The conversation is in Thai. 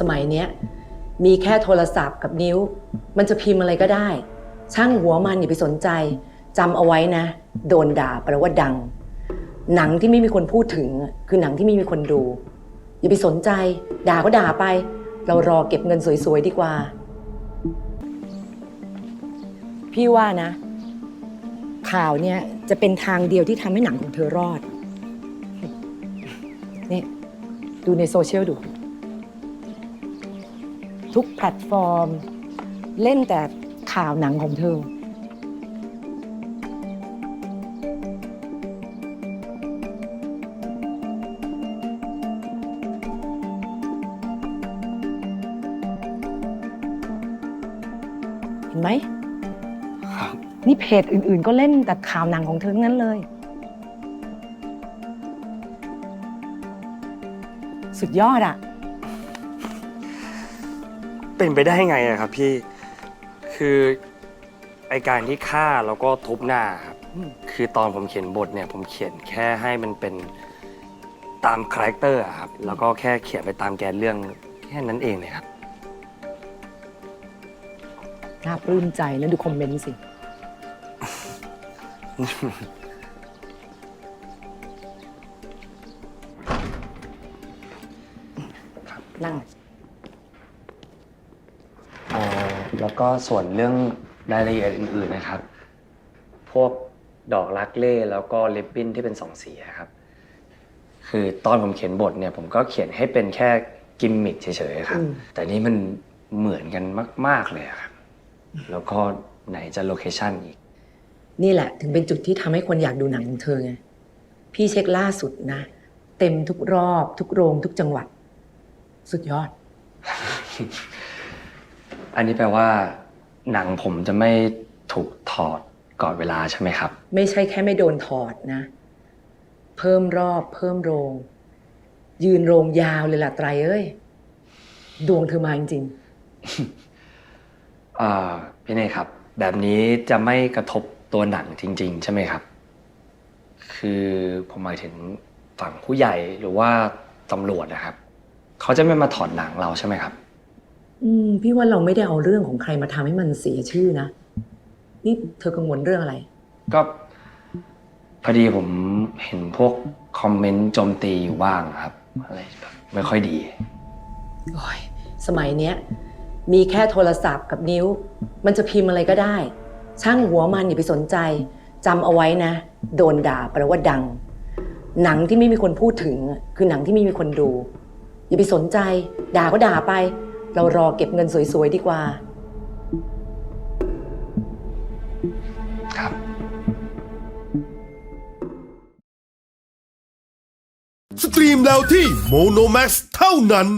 สมัยเนี้ยมีแค่โทรศัพท์กับนิ้ว มันจะพิมพ์อะไรก็ได้ ช่างหัวมันอย่าไปสนใจจำเอาไว้นะ โดนด่าแปลว่าดัง หนังที่ไม่มีคนพูดถึงอะคือหนังที่ไม่มีคนดู อย่าไปสนใจ ด่าก็ด่าไป เรารอเก็บเงินสวยๆดีกว่า พี่ว่านะ ข่าวเนี่ยจะเป็นทางเดียวที่ทำให้หนังของเธอรอด นี่ ดูในโซเชียลดู ทุกแพลตฟอร์ม เล่นแต่ข่าวหนังของเธอ เห็นไหม นี่เพจอื่นๆ ก็เล่นแต่ข่าวหนังของเธอทั้งนั้นเลย สุดยอดอะ เป็นไปได้ไงอะครับพี่คือไอการที่ฆ่าแล้วก็ทุบหน้าครับอืมคือตอนผมเขียนบทเนี่ยผมเขียนแค่ให้มันเป็นตามคาแรคเตอร์อะครับแล้วก็แค่เขียนไปตามแกนเรื่องแค่นั้นเองเลยครับ น่าปลื้มใจแล้วดูคอมเมนต์สิ นั่ง อ่า แล้วก็ส่วนเรื่องรายละเอียดอื่นๆนะครับ พวกดอกรักเล่แล้วก็ลิปบิ้นที่เป็นสองสีอะครับ คือตอนผมเขียนบทเนี่ยผมก็เขียนให้เป็นแค่กิมมิคเฉยๆครับอืมแต่นี่มันเหมือนกันมาก ๆเลยอะครับ แล้วก็ไหนจะโลเคชั่นอีก นี่แหละ ถึงเป็นจุดที่ทำให้คนอยากดูหนังของเธอไง พี่เช็คล่าสุดนะ เต็มทุกรอบ ทุกโรง ทุกจังหวัด สุดยอด อันนี้แปลว่า หนังผมจะไม่ถูกถอดก่อนเวลาใช่ไหมครับ ไม่ใช่แค่ไม่โดนถอดนะ เพิ่มรอบ เพิ่มโรง ยืนโรงยาวเลยล่ะไตรเอ้ย ดวงเธอมาจริงอ่าพี่เนยครับ แบบนี้จะไม่กระทบตัวหนังจริง ๆ ใช่ไหมครับ คือผมหมายถึงฝั่งผู้ใหญ่หรือว่าตำรวจนะครับ เขาจะไม่มาถอดหนังเราใช่ไหมครับๆ อืม พี่ว่าเราไม่ได้เอาเรื่องของใครมาทำให้มันเสียชื่อนะ นี่เธอกังวลเรื่องอะไร ก็ พอดีผมเห็นพวกคอมเมนต์โจมตีอยู่บ้างครับ อะไรแบบไม่ค่อยดี โอ้ยสมัยเนี้ย มีแค่โทรศัพท์กับนิ้ว มันจะพิมพ์อะไรก็ได้ ช่างหัวมันอย่าไปสนใจจำเอาไว้นะ โดนด่าแปลว่าดัง หนังที่ไม่มีคนพูดถึงอะคือหนังที่ไม่มีคนดู อย่าไปสนใจ ด่าก็ด่าไป เรารอเก็บเงินสวยๆดีกว่า ครับสตรีมแล้วที่โมโนแม x เท่านั้น